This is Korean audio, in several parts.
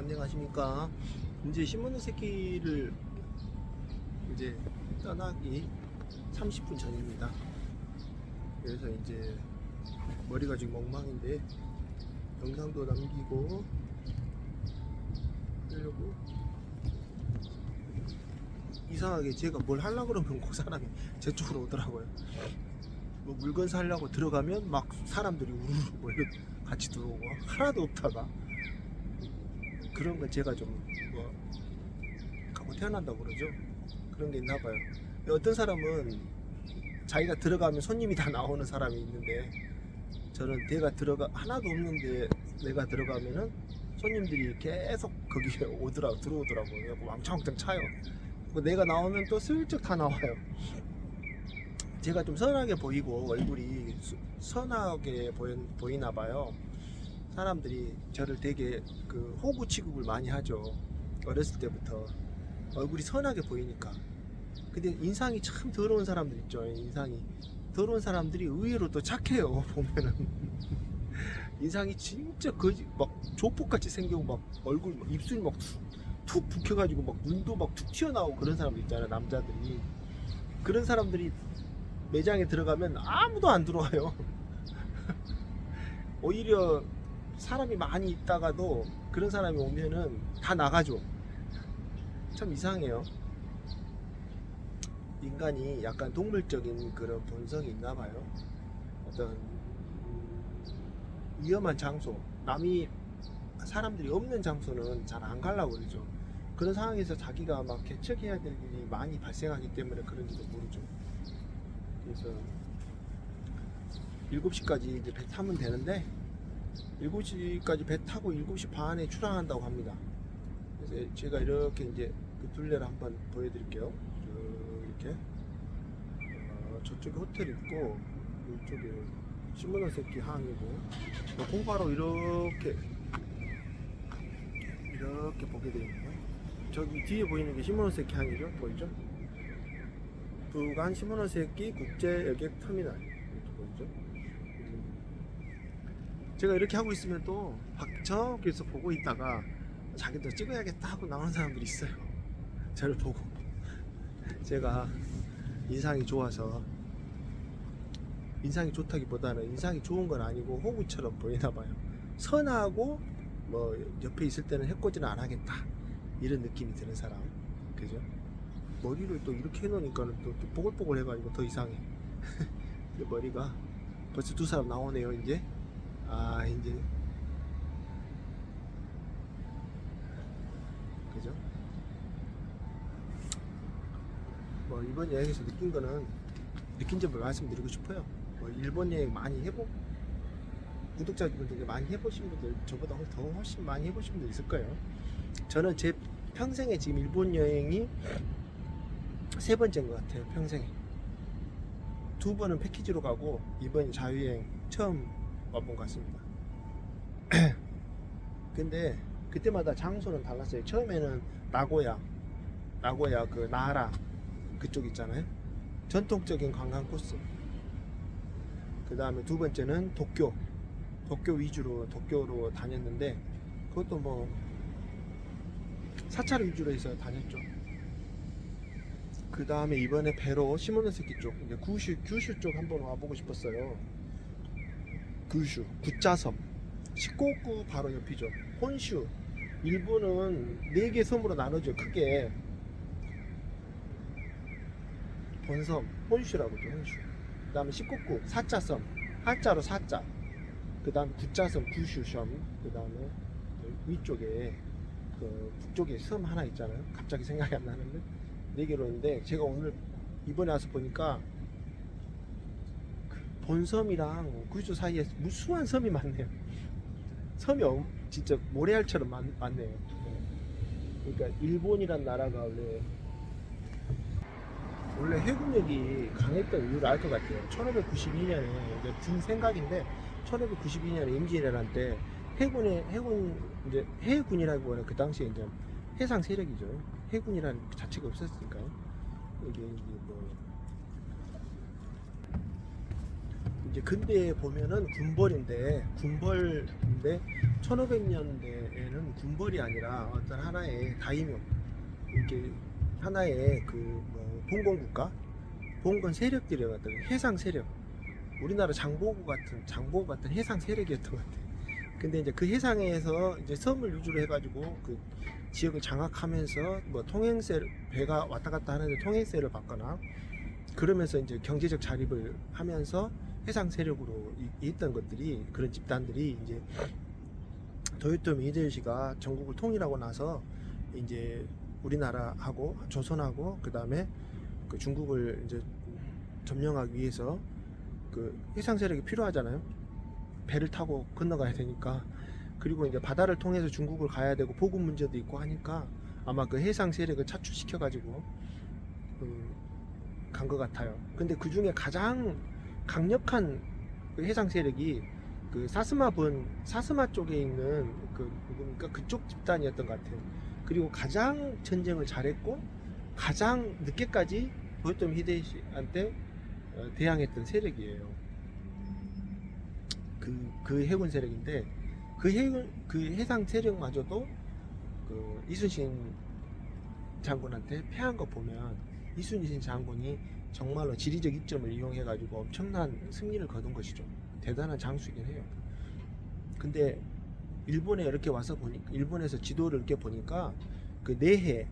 안녕하십니까. 이제 신문의 새끼를 이제 떠나기 30분 전입니다. 그래서 이제 머리가 지금 멍망인데 영상도 남기고 하려고 이상하게 제가 뭘 하려고 그러면 그 사람이 제 쪽으로 오더라고요. 뭐 물건 사려고 들어가면 막 사람들이 우르르 몰려 같이 들어오고 하나도 없다가 그런 건 제가 좀뭐 갖고 태어난다고 그러죠. 그런 게 있나 봐요. 어떤 사람은 자기가 들어가면 손님이 다 나오는 사람이 있는데 저는 내가 들어가 하나도 없는데 내가 들어가면은 손님들이 계속 거기에 오더라 들어오더라고요. 왕창왕창 차요. 그 내가 나오면 또 슬쩍 다 나와요. 제가 좀 선하게 보이고 얼굴이 수- 선하게 보이, 보이나 봐요. 사람들이 저를 되게 그 호구 취급을 많이 하죠. 어렸을 때부터 얼굴이 선하게 보이니까. 근데 인상이 참 더러운 사람들 있죠. 인상이 더러운 사람들이 의외로 또 착해요. 보면은 인상이 진짜 거지 막 조폭같이 생기고 막 얼굴 막 입술이 막툭 붓혀가지고 막 눈도 막 툭 튀어나오고 그런 사람들 있잖아요. 남자들이 그런 사람들이 매장에 들어가면 아무도 안 들어와요. 오히려 사람이 많이 있다가도 그런 사람이 오면은 다 나가죠. 참 이상해요. 인간이 약간 동물적인 그런 본성이 있나 봐요. 어떤 위험한 장소, 남이 사람들이 없는 장소는 잘 안 가려고 그러죠. 그런 상황에서 자기가 막 개척해야 될 일이 많이 발생하기 때문에 그런지도 모르죠. 그래서 7시까지 이제 배 타면 되는데 7시까지 배 타고 7시 반에 출항한다고 합니다. 그래서 제가 이렇게 이제 그 둘레를 한번 보여드릴게요. 쭉 이렇게 어, 저쪽에 호텔 있고 이쪽에 신문원 새끼 항이고 뭐 공바로 이렇게 이렇게 보게 되네요. 저기 뒤에 보이는 게 신문원 새끼 항이죠, 보이죠? 부간 신문원 새끼 국제 여객 터미널 이렇게 보이죠? 음. 제가 이렇게 하고 있으면 또 저기서 보고 있다가 자기도 찍어야겠다 하고 나오는 사람들이 있어요. 저를 보고 제가 인상이 좋아서 인상이 좋다기보다는 인상이 좋은 건 아니고 호구처럼 보이나 봐요. 선하고 뭐 옆에 있을 때는 해코지는 안 하겠다 이런 느낌이 드는 사람, 그죠? 머리를 또 이렇게 해놓으니까는 또, 또 보글보글 해가지고 더 이상해. 머리가 벌써 두 사람 나오네요 이제. 아 이제 그죠? 뭐 이번 여행에서 느낀 거는 느낀 점을 말씀드리고 싶어요. 뭐 일본 여행 많이 해보 구독자분들 많이 해보신 분들 저보다 훨- 더 훨씬 많이 해보신 분들 있을 거예요. 저는 제 평생에 지금 일본 여행이 세 번째인 것 같아요. 평생에 두 번은 패키지로 가고 이번이 자유여행 처음 와본 것 같습니다. 근데 그때마다 장소는 달랐어요. 처음에는 나고야, 나고야 그 나라 그쪽 있잖아요. 전통적인 관광 코스. 그 다음에 두 번째는 도쿄, 도쿄 위주로 도쿄로 다녔는데 그것도 뭐 사찰 위주로 해서 다녔죠. 그 다음에 이번에 배로 시모노세키 쪽, 이제 구슈 규슈 쪽 한번 와보고 싶었어요. 규슈, 구자섬, 시코쿠 바로 옆이죠. 혼슈, 일본은 네 개 섬으로 나눠져 크게 본섬, 혼슈라고 죠 혼슈. 그 다음에 시코쿠, 사자섬, 한자로 사자. 그 다음에 구자섬, 구슈섬. 그 다음에 위쪽에 그 북쪽에 섬 하나 있잖아요. 갑자기 생각이 안 나는데 네 개로 있는데 제가 오늘 이번에 와서 보니까 그 본섬이랑 구슈 사이에 무수한 섬이 많네요. 섬이 엄- 진짜 모래알처럼 많, 많네요. 네. 그러니까 일본이란 나라가 원래 원래 해군력이 강했던 이유를 알 것 같아요. 1592년에 이제 든 생각인데 1592년에 임진왜란 때 해군의 해군 이제 해군이라고 하는 그 당시에 이제 해상 세력이죠. 해군이라는 그 자체가 없었으니까요. 이게 이제 뭐 이제 근대에 보면은 군벌인데 군벌인데 1500년대에는 군벌이 아니라 어떤 하나의 다이묘 이렇게 하나의 그뭐 봉건 국가 봉건 세력들이 어떤 해상 세력 우리나라 장보고 같은 장보고 같은 해상 세력이었던 것 같아요. 근데 이제 그 해상에서 이제 섬을 유주로 해가지고 그 지역을 장악하면서 뭐 통행세 배가 왔다 갔다 하는데 통행세를 받거나 그러면서 이제 경제적 자립을 하면서 해상 세력으로 이- 있던 것들이 그런 집단들이 이제 도요토미 히데요시가 전국을 통일하고 나서 이제 우리나라하고 조선하고 그 다음에 그 중국을 이제 점령하기 위해서 그 해상 세력이 필요하잖아요. 배를 타고 건너가야 되니까 그리고 이제 바다를 통해서 중국을 가야 되고 보급 문제도 있고 하니까 아마 그 해상 세력을 차출시켜 가지고 간것 같아요. 근데 그 중에 가장 강력한 그 해상 세력이 그 사스마본 사스마 쪽에 있는 그 누굽니까 그쪽 집단이었던 것 같아요. 그리고 가장 전쟁을 잘했고 가장 늦게까지 도요토미 히데이시한테 어, 대항했던 세력이에요. 그, 그 해군 세력인데 그 해군 그 해상 세력마저도 그 이순신 장군한테 패한 거 보면 이순신 장군이 정말로 지리적 이점을 이용해 가지고 엄청난 승리를 거둔 것이죠. 대단한 장수이긴 해요. 근데 일본에 이렇게 와서 보니까 일본에서 지도를 이렇게 보니까 그 내해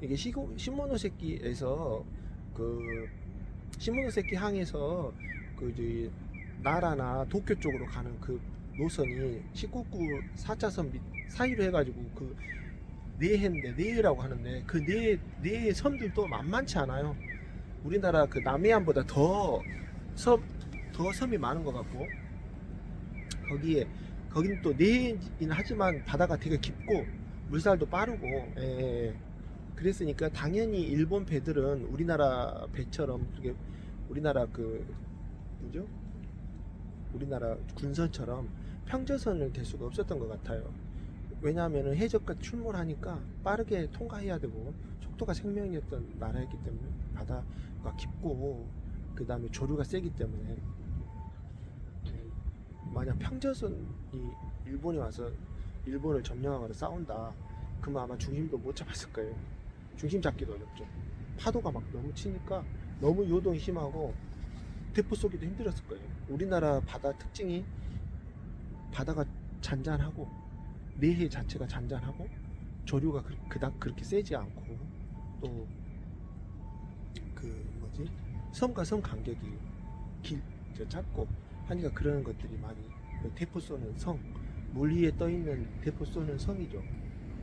이게 시모노세키에서 그 시모노세키 항에서 그 이제 나라나 도쿄 쪽으로 가는 그 노선이 시코쿠 4차선 밑 사이로 해가지고 그 내해인데 내해라고 하는데 그내 내해 섬들도 만만치 않아요. 우리나라 그 남해안보다 더 섬 더 섬이 많은 것 같고 거기에 거긴 또 내해이긴 하지만 바다가 되게 깊고 물살도 빠르고 예, 예, 예. 그랬으니까 당연히 일본 배들은 우리나라 배처럼 그게 우리나라 그 뭐죠? 우리나라 군선처럼 평저선을 댈 수가 없었던 것 같아요. 왜냐하면 해적과 출몰하니까 빠르게 통과해야 되고 속도가 생명이었던 나라였기 때문에 바다가 깊고 그 다음에 조류가 세기 때문에 음, 만약 평저선이 일본이 와서 일본을 점령하거나 싸운다 그러면 아마 중심도 못 잡았을 거예요. 중심 잡기도 어렵죠. 파도가 막 너무 치니까 너무 요동이 심하고 대포 쏘기도 힘들었을 거예요. 우리나라 바다 특징이 바다가 잔잔하고 내해 자체가 잔잔하고 조류가 그- 그닥 그렇게 세지 않고 또 섬과 섬 간격이 길 저 짧고 하니까 그런 것들이 많이 그 대포 쏘는 성 물 위에 떠 있는 대포 쏘는 성이죠.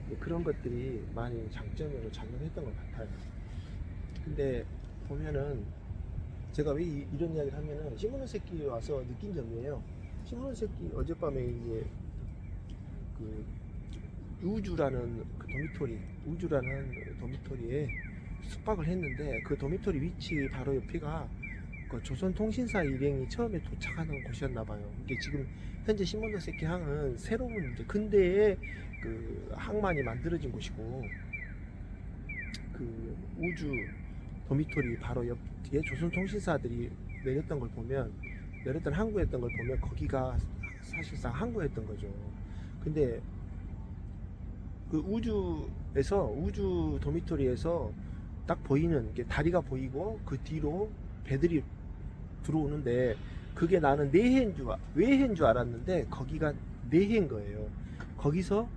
네, 그런 것들이 많이 장점으로 작용했던 것 같아요. 근데 보면은 제가 왜 이, 런 이야기를 하면은 시모노세키 와서 느낀 점이에요. 시모노세키 어젯밤에 이제 그 우주라는 그 도미토리 우주라는 도미토리에 숙박을 했는데 그 도미토리 위치 바로 옆에가 그 조선통신사 일행이 처음에 도착하는 곳이었나 봐요. 이게 지금 현재 시모노세키 항은 새로운 이제 근대의 그 항만이 만들어진 곳이고 그 우주 도미토리 바로 옆 뒤에 조선통신사들이 내렸던 걸 보면 내렸던 항구였던 걸 보면 거기가 사실상 항구였던 거죠. 근데 그 우주에서 우주 도미토리에서 딱 보이는 게 다리가 보이고 그 뒤로 배들이 들어오는데 그게 나는 내해인 줄 아- 외해인 줄 알았는데 거기가 내해인 거예요. 거기서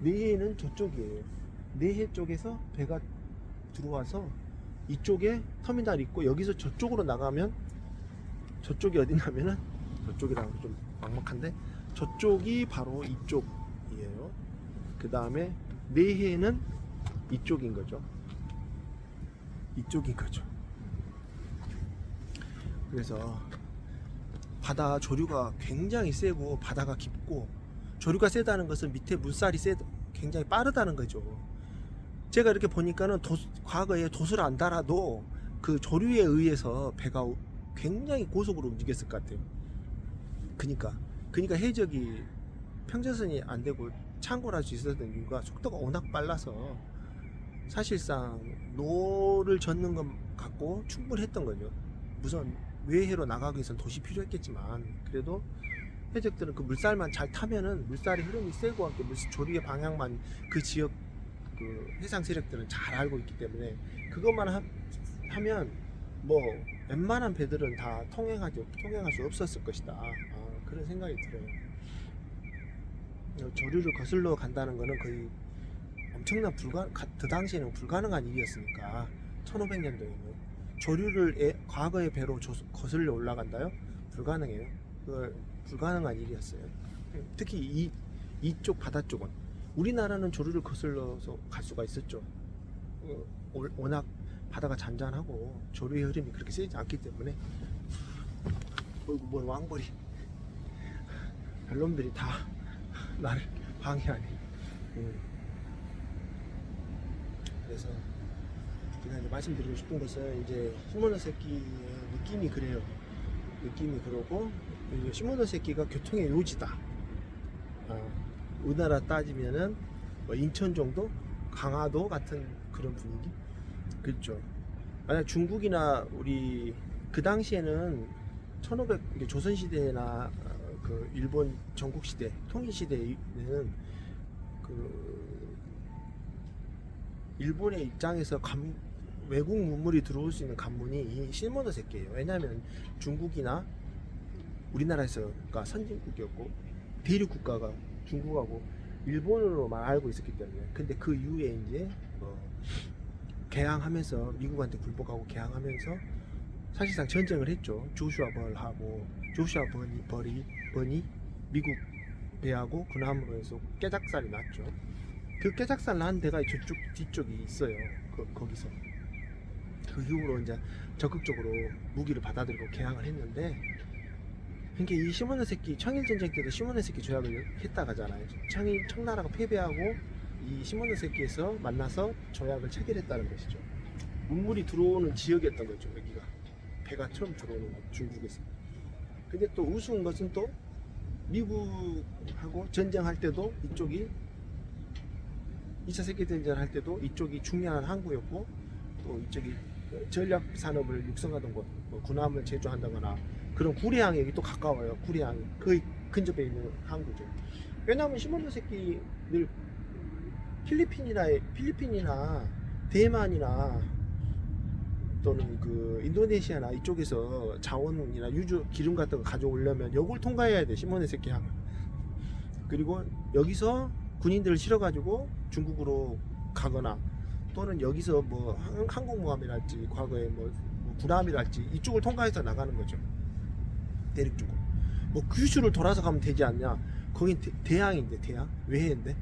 내해는 저쪽이에요. 내해 쪽에서 배가 들어와서 이쪽에 터미널 있고 여기서 저쪽으로 나가면 저쪽이 어디냐면은 저쪽이라고 좀 막막한데 저쪽이 바로 이쪽이에요. 그 다음에 내해는 이쪽인 거죠. 이쪽인 거죠. 그래서 바다 조류가 굉장히 세고 바다가 깊고 조류가 세다는 것은 밑에 물살이 세 굉장히 빠르다는 거죠. 제가 이렇게 보니까는 도, 과거에 돛을 안 달아도 그 조류에 의해서 배가 굉장히 고속으로 움직였을 것 같아요. 그니까 그니까 해적이 평전선이 안 되고 창궐할 수 있었던 이유가 속도가 워낙 빨라서 사실상 노를 젓는 것 같고 충분했던 거죠. 우선 외해로 나가기 위해서는 돛이 필요했겠지만 그래도 해적들은 그 물살만 잘 타면은 물살의 흐름이 세고 함께 물 조류의 방향만 그 지역 그 해상 세력들은 잘 알고 있기 때문에 그것만 하, 하면 뭐 웬만한 배들은 다 통행하지 통행할 수 없었을 것이다 아, 그런 생각이 들어요. 조류를 거슬러 간다는 거는 거의 엄청난 불가 가- 그 당시에는 불가능한 일이었으니까 1500년도에는 조류를 애- 과거의 배로 조- 거슬러 올라간다요? 불가능해요. 그 불가능한 일이었어요. 특히 이 이쪽 바다 쪽은 우리나라는 조류를 거슬러서 갈 수가 있었죠. 어, 올- 워낙 바다가 잔잔하고 조류의 흐름이 그렇게 세지 않기 때문에 어이구 뭐 왕벌이 별놈들이 다 나를 방해하네. 음. 그래서 제가 이제 말씀드리고 싶은 것은 이제 시모노 새끼의 느낌이 그래요. 느낌이 그러고 시모노 새끼가 교통의 요지다. 아, 우리나라 따지면은 뭐 인천 정도, 강화도 같은 그런 분위기. 그렇죠. 만약 중국이나 우리 그 당시에는 1500 이게 조선 시대나 어, 그 일본 전국 시대, 통일 시대에는 그 일본의 입장에서 감, 외국 문물이 들어올 수 있는 관문이 이 실모노 새끼예요. 왜냐하면 중국이나 우리나라에서가 선진국이었고 대륙 국가가 중국하고 일본으로만 알고 있었기 때문에 근데 그 이후에 이제 뭐 개항하면서 미국한테 굴복하고 개항하면서 사실상 전쟁을 했죠. 조슈아 벌하고 조슈아 버니 벌이 버니 미국 배하고 군함으로 해서 깨작살이 났죠. 그 깨작살 난 데가 저쪽 뒤쪽이 있어요. 그, 거기서 그 이후로 이제 적극적으로 무기를 받아들이고 개항을 했는데 그러니까 이 시모네 새끼 청일 전쟁 때도 시모네 새끼 조약을 했다 가잖아요. 청일 청나라가 패배하고 이 시모네 새끼에서 만나서 조약을 체결했다는 것이죠. 문물이 들어오는 지역이었던 거죠. 여기가 배가 처음 들어오는 곳, 중국에서. 근데 또 우스운 것은 또 미국하고 전쟁할 때도 이쪽이 2차 세계대전 할 때도 이쪽이 중요한 항구였고 또 이쪽이 전략 산업을 육성하던 곳, 뭐 군함을 제조한다거나 그런 구리항에 여기 또 가까워요. 구리항 거의 근접에 있는 항구죠. 왜냐하면 시몬노 새끼 늘 필리핀이나 필리핀이나 대만이나 또는 그 인도네시아나 이쪽에서 자원이나 유주 기름 같은 거 가져오려면 여길 통과해야 돼 시몬의 새끼 항. 그리고 여기서 군인들을 실어가지고 중국으로 가거나 또는 여기서 뭐 항- 항공모함이랄지 과거에 뭐, 뭐 구람이랄지 이쪽을 통과해서 나가는 거죠. 대륙 쪽으로. 뭐 규슈를 돌아서 가면 되지 않냐? 거긴 대, 대양인데 대양 외해인데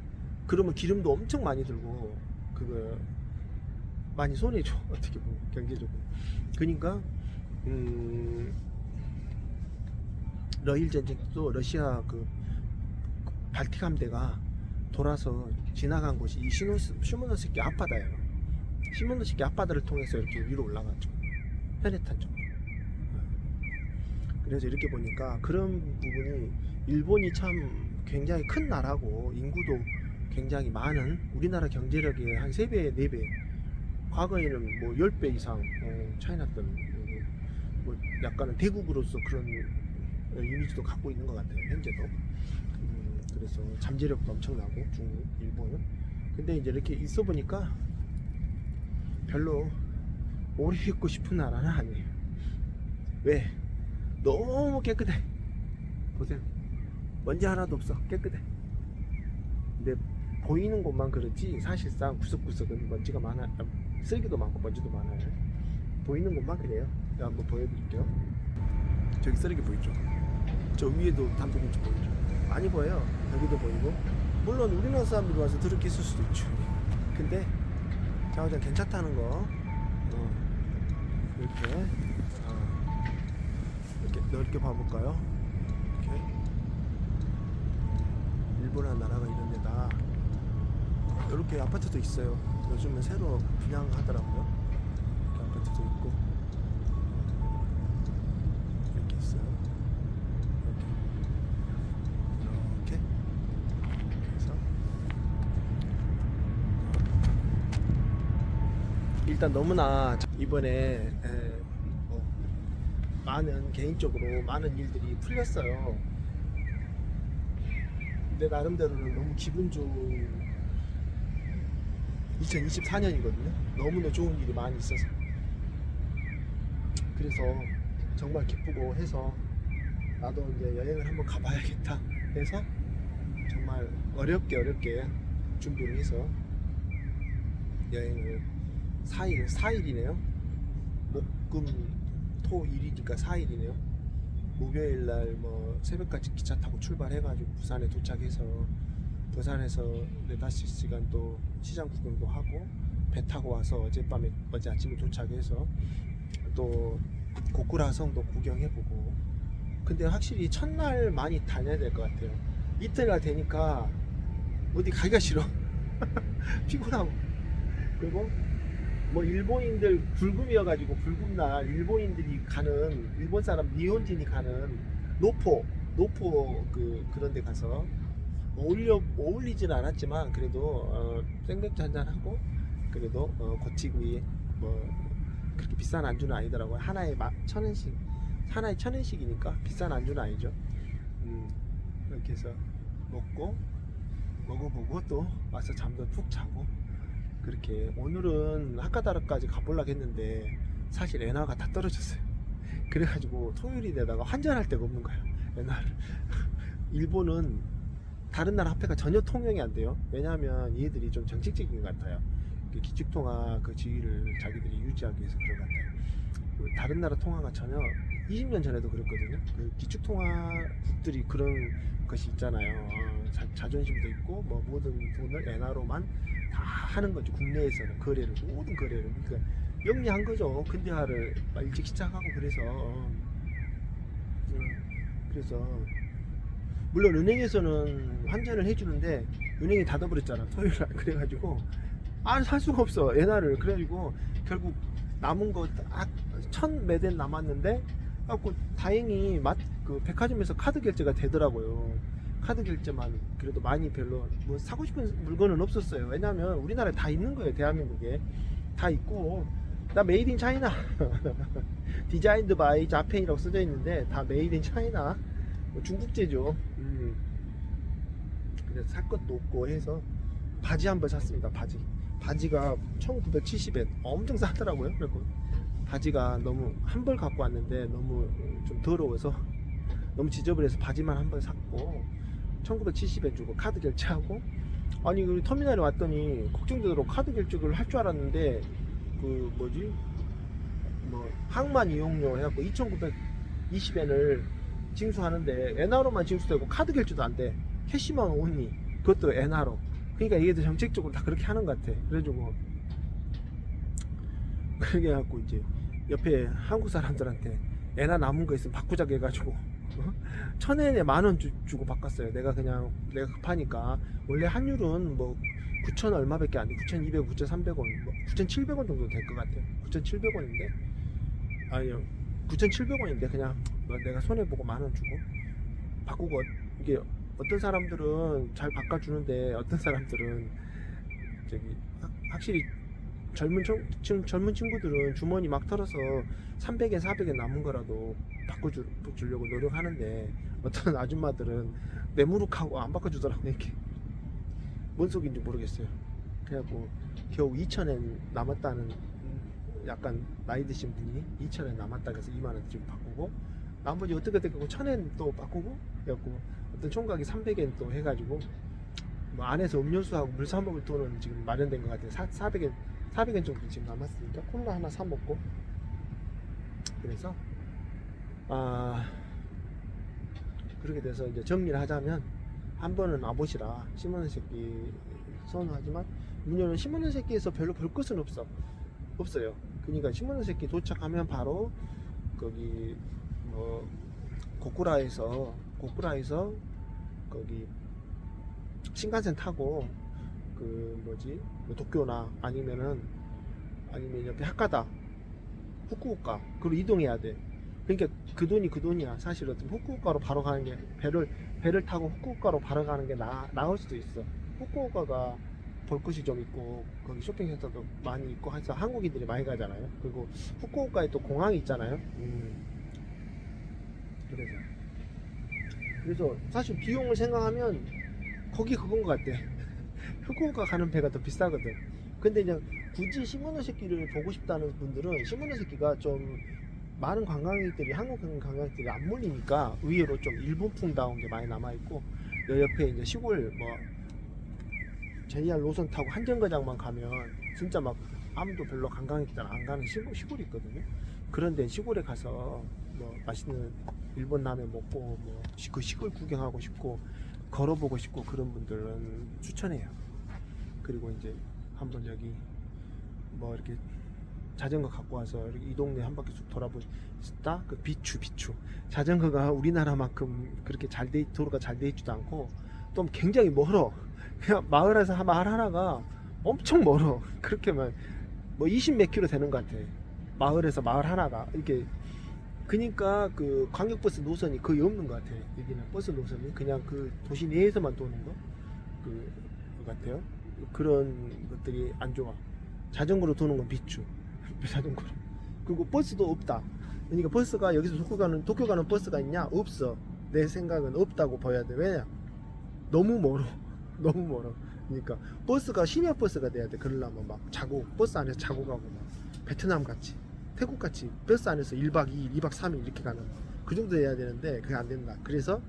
그러면 기름도 엄청 많이 들고 그거 많이 손해죠 어떻게 보면 경제적으로. 그러니까 음, 러일 전쟁 도 러시아 그 발틱 함대가 돌아서 지나간 곳이 이 시노, 시모노스키 앞바다예요. 시모노스키 앞바다를 통해서 이렇게 위로 올라갔죠. 페네탄 쪽으로. 그래서 이렇게 보니까 그런 부분이 일본이 참 굉장히 큰 나라고 인구도 굉장히 많은 우리나라 경제력의 한 3배, 4배 과거에는 뭐 10배 이상 어, 차이났던 어, 뭐 약간은 대국으로서 그런 어, 이미지도 갖고 있는 것 같아요 현재도 음, 그래서 잠재력도 엄청나고 중국, 일본은 근데 이제 이렇게 있어 보니까 별로 오래 있고 싶은 나라는 아니에요. 왜? 너무 깨끗해. 보세요. 먼지 하나도 없어. 깨끗해. 근데 보이는 곳만 그렇지 사실상 구석구석은 먼지가 많아 아, 쓰레기도 많고 먼지도 많아요. 보이는 곳만 그래요. 제가 한번 보여드릴게요. 저기 쓰레기 보이죠? 저 위에도 담배꽁초 보이죠? 많이 보여요 여기도 보이고. 물론 우리나라 사람들이 와서 더럽게 있을 수도 있죠. 근데 자우장 괜찮다는 거. 어, 이렇게 어, 이렇게 넓게 봐볼까요? 이렇게. 일본이라는 나라가 이런 데다. 이렇게 아파트도 있어요. 요즘은 새로 분양하더라고요. 이렇게 아파트도 있고 이렇게 있어요. 이렇게 이렇게 그래서 일단 너무나 자- 이번에 에, 뭐 많은 개인적으로 많은 일들이 풀렸어요. 내 나름대로는 너무 기분 좋은 2024년이거든요. 너무나 좋은 일이 많이 있어서 그래서 정말 기쁘고 해서 나도 이제 여행을 한번 가봐야겠다 해서 정말 어렵게 어렵게 준비를 해서 여행을 4일 4일이네요. 목금 토 일이니까 4일이네요. 목요일 날 뭐 새벽까지 기차 타고 출발해가지고 부산에 도착해서 부산에서 4, 5시간 또 시장 구경도 하고 배 타고 와서 어젯밤에 어제 아침에 도착해서 또 고쿠라성도 구경해보고 근데 확실히 첫날 많이 다녀야 될 것 같아요 이틀날 되니까 어디 가기가 싫어 피곤하고 그리고 뭐 일본인들 불금이어가지고 불금날 일본인들이 가는 일본 사람 니혼진이 가는 노포 노포 그 그런 데 가서 어울려 어울리진 않았지만 그래도 어, 생맥주 한잔 하고 그래도 어, 고치구이 뭐 그렇게 비싼 안주는 아니더라고요. 하나에 마, 천 원씩 하나에 천 원씩이니까 비싼 안주는 아니죠. 음, 이렇게 해서 먹고 먹어보고 또 와서 잠도 푹 자고 그렇게 오늘은 하카다르까지 가보려고 했는데 사실 엔화가 다 떨어졌어요. 그래가지고 토요일이 되다가 환전할 데가 없는 거예요 엔화를. 일본은 다른 나라 화폐가 전혀 통용이 안 돼요. 왜냐하면 얘들이 좀 정책적인 것 같아요. 그 기축통화 그 지위를 자기들이 유지하기 위해서 그런 것 같아요. 그 다른 나라 통화가 전혀 20년 전에도 그랬거든요. 그 기축통화국들이 그런 것이 있잖아요. 어, 자, 자존심도 있고 뭐 모든 돈을 엔화로만 다 하는 거죠 국내에서는 거래를 모든 거래를. 그러니까 영리한 거죠. 근대화를 일찍 시작하고 그래서. 음, 그래서 물론 은행에서는 환전을 해주는데 은행이 닫아버렸잖아 토요일 날. 그래가지고 아살 수가 없어 엔화를. 그래가지고 결국 남은 거천 매대 남았는데 갖고 다행히 맛, 그 백화점에서 카드 결제가 되더라고요 카드 결제만 그래도 많이 별로 뭐 사고 싶은 물건은 없었어요. 왜냐면 우리나라에 다 있는 거예요 대한민국에. 다 있고. 나 메이드 인 차이나 디자인드 바이 자펜이라고 써져 있는데 다 메이드 인 차이나 뭐 중국제죠. 음. 그래서 살 것도 없고 해서 바지 한벌 샀습니다 바지. 바지가 1970엔 엄청 싸더라고요 그리고 바지가 너무 한 벌 갖고 왔는데 너무 좀 더러워서 너무 지저분해서 바지만 한벌 샀고 1970엔 주고 카드 결제하고 아니 그 터미널에 왔더니 걱정되도록 카드 결제를 할 줄 알았는데 그 뭐지? 뭐 항만 이용료 해갖고 2,920엔을 징수하는데 엔화로만 징수되고 카드 결제도 안 돼. 캐시만 오니 그것도 엔화로. 그러니까 더 정책적으로 다 그렇게 하는 것 같아. 그래가지고 그렇게 해갖고 이제 옆에 한국 사람들한테 엔화 남은 거 있으면 바꾸자고 해가지고. 어? 천 엔에 만 원 주고 바꿨어요 내가 그냥 내가 급하니까 원래 환율은 뭐 9천 얼마밖에 안 돼. 9,200, 9,300원, 뭐 9,700원 정도 될 것 같아요. 9,700원인데 아니요, 9,700원인데 그냥 뭐 내가 손해 보고 만 원 주고 바꾸고 이게 어떤 사람들은 잘 바꿔주는데 어떤 사람들은 저기 확- 확실히 젊은 청, 친- 젊은 친구들은 주머니 막 털어서 300엔, 400엔 남은 거라도 바꿔주려고 노력하는데 어떤 아줌마들은 내무룩하고 안 바꿔주더라고요 이렇게 뭔 속인지 모르겠어요. 그래갖고 겨우 2천엔 남았다는 약간 나이 드신 분이 2천엔 남았다 그래서 2만 원 지금 바꾸고 나머지 어떻게 됐고 1천엔 또 바꾸고 그래갖고 어떤 총각이 300엔 또 해가지고 뭐 안에서 음료수하고 물 사 먹을 돈은 지금 마련된 것 같아요. 4, 400엔 400엔 정도 지금 남았으니까 콜라 하나 사 먹고. 그래서 아 그렇게 돼서 이제 정리를 하자면 한 번은 와보시라. 심어는 새끼 선호하지만 문제는 심어는 새끼에서 별로 볼 것은 없어 없어요. 그러니까 심어는 새끼 도착하면 바로 거기 뭐 고쿠라에서 고쿠라에서 거기 신간센 타고 그 뭐지? 뭐 도쿄나 아니면은 아니면 옆에 하카다 후쿠오카 그로 이동해야 돼. 그러니까 그 돈이 그 돈이야 사실은 후쿠오카로 바로 가는 게 배를 배를 타고 후쿠오카로 바로 가는 게 나, 나을 수도 있어. 후쿠오카가 볼 것이 좀 있고 거기 쇼핑센터도 많이 있고 해서 한국인들이 많이 가잖아요. 그리고 후쿠오카에 또 공항이 있잖아요. 음, 그래서. 그래서 사실 비용을 생각하면 거기 그건 것 같아. 후쿠오카 가는 배가 더 비싸거든. 근데 이제 굳이 시모노세키를 보고 싶다는 분들은 시모노세키가 좀 많은 관광객들이 한국 관광객들이 안 몰리니까 의외로 좀 일본풍다운 게 많이 남아 있고 여 옆에 이제 시골 뭐 JR 노선 타고 한정거장만 가면 진짜 막 아무도 별로 관광객들 안 가는 시골, 시골이 있거든요. 그런데 시골에 가서 뭐 맛있는 일본 라면 먹고 뭐 그 시골 구경하고 싶고 걸어보고 싶고 그런 분들은 추천해요. 그리고 이제 한번 여기 뭐 이렇게 자전거 갖고 와서 이 동네 한 바퀴 쭉 돌아보시다? 그 비추 비추. 자전거가 우리나라만큼 그렇게 잘돼 도로가 잘 돼 있지도 않고 또 굉장히 멀어. 그냥 마을에서 한 마을 하나가 엄청 멀어. 그렇게만 뭐 20몇 킬로 되는 것 같아. 마을에서 마을 하나가. 이렇게 그니까 그 광역버스 노선이 거의 없는 것 같아. 여기는 버스 노선이. 그냥 그 도시 내에서만 도는 거? 그, 것 같아요 그런 것들이 안 좋아. 자전거로 도는 건 비추. 자전거로. 그리고 버스도 없다. 그러니까 버스가 여기서 도쿄 가는 도쿄 가는 버스가 있냐? 없어. 내 생각은 없다고 봐야 돼. 왜냐? 너무 멀어. 너무 멀어. 그러니까 버스가 심야 버스가 돼야 돼. 그러려면 막 자고 버스 안에서 자고 가고 막 베트남 같이 태국 같이 버스 안에서 1박 2일 2박 3일 이렇게 가는 그 정도 돼야 되는데 그게 안 된다. 그래서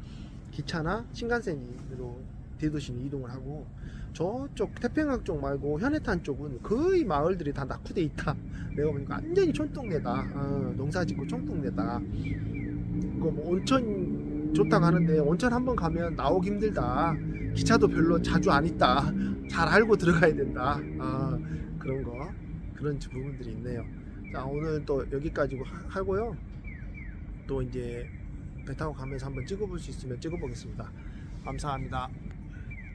기차나 신간센으로 대도시는 이동을 하고 저쪽 태평양 쪽 말고 현해탄 쪽은 거의 마을들이 다 낙후돼 있다. 내가 보니까 완전히 촌동네다. 어, 농사짓고 촌동네다. 그뭐 온천 좋다고 하는데 온천 한번 가면 나오기 힘들다. 기차도 별로 자주 안 있다. 잘 알고 들어가야 된다. 아, 그런 거 그런 부분들이 있네요. 자 오늘 또 여기까지 하- 하고요. 또 이제 배 타고 가면서 한번 찍어볼 수 있으면 찍어보겠습니다. 감사합니다.